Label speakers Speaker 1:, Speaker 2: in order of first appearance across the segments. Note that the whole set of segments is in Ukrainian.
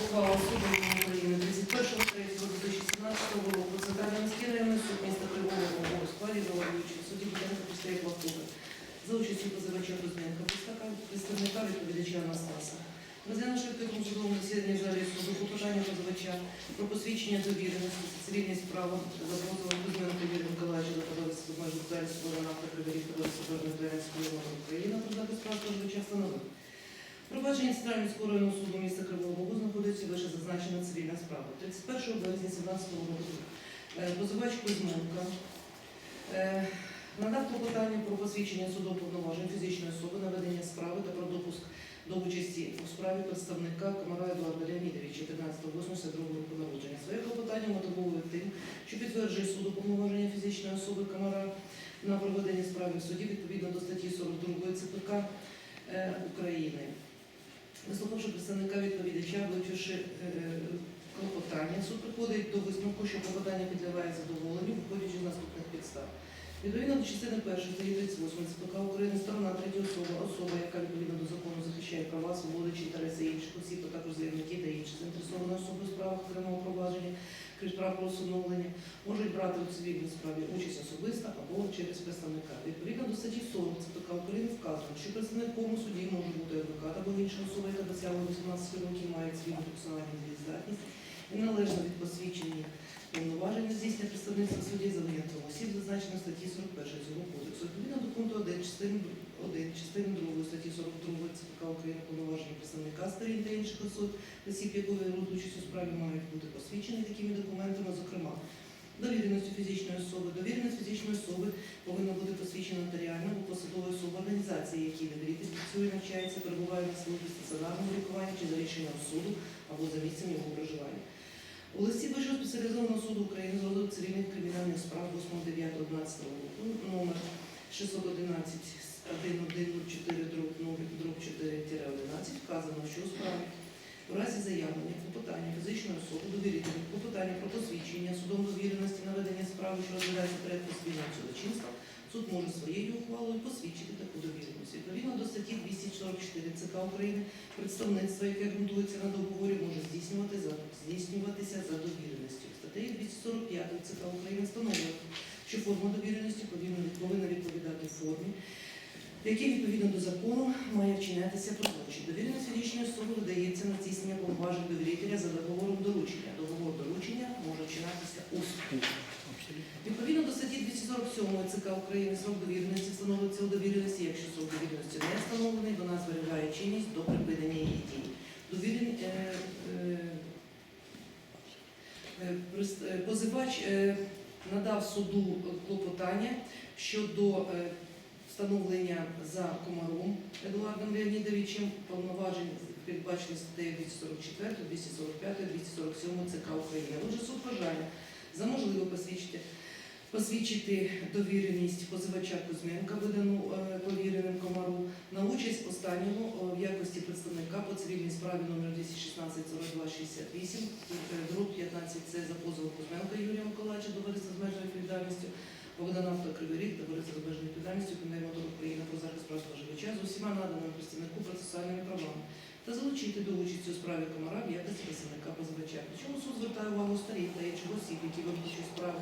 Speaker 1: ухвала суду України 31.03.2017 року Центральний міський районний суд міста Кривого Рогу у складі головуючого судді Бутенко Пустея Плахова за участю позивача Кузьменка, представника відповідача Анастаса. Розглянувши в такому судовому засіданні в залі суду попитання позивача про посвідчення довіреності та цивільність права за позовом Кузьменка Юрія Миколаївича до обмежень далі свого нафта Криворів товариства Дорожньої Української України про захист прав споживача встановив. Провадження Центрального міського суду міста Кривого знаходиться вище зазначена цивільна справа. 31 березня 2017 року е, позивач Кузьменка е, надав клопотання про посвідчення судом повноважень фізичної особи на ведення справи та про допуск до участі у справі представника Комара Едуарда Леонідовича 1582 року народження. Своє клопотання мотивує тим, що підтверджує суду повноваження фізичної особи Комара на проведення справи в суді відповідно до статті 42 ЦПК е, України. Вислухавши представника відповідача, вивчивши е, клопотання, суд приходить до висновку, що клопотання підлягає задоволенню, виходячи з наступних підстав. Відповідно до частини 1 статті 38 ЦПК України, сторона третя особа, особа, яка відповідно до закону захищає права, свободи чи інтереси інших осіб, а також заявники та інші заінтересовані особи у справах окремого провадження, крім справ про усиновлення, можуть брати у цивільній справі участь особисто або через представника. Відповідно до статті 40 ЦПК України вказано, що представником у суді може адвокат або інша особа, яка досягла 18 років, має цивільну персональну дієздатність і належно від посвідчення повноваження здійснення представництва в суді за осіб, зазначено статті 41 цього кодексу. Відповідно до пункту 1 частини 1 частини 2 статті 42 ЦПК України повноваження представника сторін та інших осіб, осіб, якої беруть участь у справі, мають бути посвідчені такими документами. Довіреністю фізичної особи. Довіреність фізичної особи повинна бути посвідчена нотаріально або посадовою особою організації, які відріти працює, навчається, перебуває на службі стаціонарному лікуванні чи за рішенням суду або за місцем його проживання. У листі Вищого спеціалізованого суду України з розгляду цивільних кримінальних справ 8.9.11 року номер 611 1104 4 вказано, що у справі у разі заявлення клопотання фізичної особи довірителя клопотання про посвідчення судом довіреності наведення справи, що розглядається порядку спільного судочинства, суд може своєю ухвалою посвідчити таку довіреність. Відповідно до статті 244 ЦК України представництво, яке ґрунтується на договорі, може здійснювати за, здійснюватися за довіреністю. Статтею 245 ЦК України встановлює, що форма довіреності повинна відповідати формі, який відповідно до закону має вчинятися прозорчі. Довіреність фізичної особи на довірителя за договором доручення. Договор доручення може вчинатися усно. Відповідно до статті 247 ЦК України срок довіреності встановлюється у довіреності, якщо срок довіреності не встановлений, вона зберігає чинність до припинення її дії. Довірен, е, е, е, позивач надав суду клопотання щодо встановлення за комаром Едуардом Леонідовичем повноважень передбачені статтею 244, 245, 247 ЦК України. Отже, суд вважає за можливе посвідчити, посвідчити довіреність позивача Кузьменка, видану е, повіреним комару, на участь останнього е, в якості представника по цивільній справі номер 216 4268 груп 15 це за позовом Кузьменка Юрія Миколаївича до з обмеженою відповідальністю, Богдана Автокривий товариства з обмеженою відповідальністю Комітету України про захист прав споживача з усіма наданими представнику процесуальними правами та залучити до участі у справі комара в якості представника позивача. Причому суд звертає увагу сторін та інших осіб, які ведуть у справі.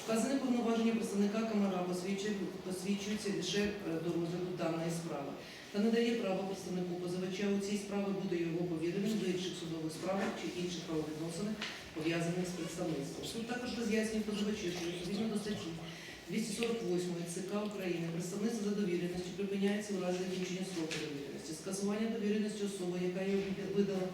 Speaker 1: Вказане повноваження представника комара посвідчує- посвідчується лише е, до розгляду даної справи та не дає права представнику позивача у цій справі бути його повіреним до інших судових справ чи інших правовідносин, пов'язаних з представництвом. Суд також роз'яснює позивачу, що відповідно до статті 248 ЦК України представництво за довіреністю припиняється у разі закінчення строку довіреності, скасування довіреності особи, яка її видала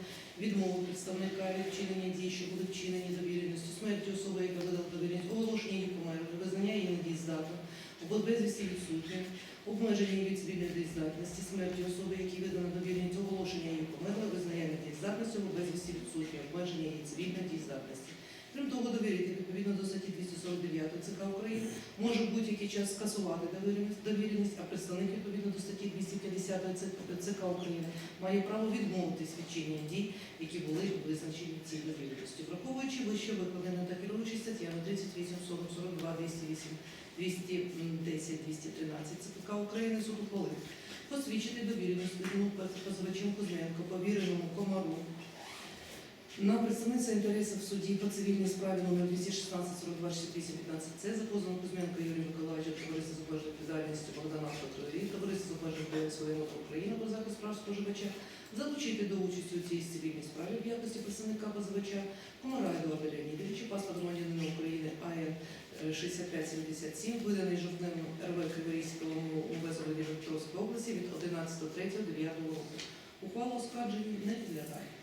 Speaker 1: відмову представника від вчинення дій, що будуть вчинені довіреності, смерті особи, яка видала довіреність, оголошення її померлою, визнання її недієздатною, або безвісті відсутньою, обмеження її від цивільної дієздатності, смерті особи, які видана довіреність, оголошення її померлою, визнання недієздатності або безвісті відсутньої, обмеження її цивільної дієздатності. Крім того, довіритель, відповідно до статті 249 ЦК України, може будь-який час скасувати довіреність, а представник відповідно до статті 250 ЦК України має право відмовитись від чинення дій, які були визначені цій довіреності. Враховуючи вище викладене та керуючись статтями 38, 40, 42, 208, 210, 213 ЦК України суд ухвалив посвідчити довіреність позивачем Кузьменко, повіреному комару На представниця інтересів в суді по цивільній справі номер 216 42 68 15 це за позовом Кузьменка Юрія Миколаївича, товариства з обмеженою відповідальністю Богдана Петрові, товариства з обмеженою відповідальністю України про захист прав споживача, залучити до участі у цій цивільній справі в якості представника позивача Комара Едуарда Леонідовича, паспорт громадянина України АН 6577, виданий жовтневим РВ Криворізького УМВС Дніпровської області від 11.03.9 року. Ухвала оскарження не підлягає.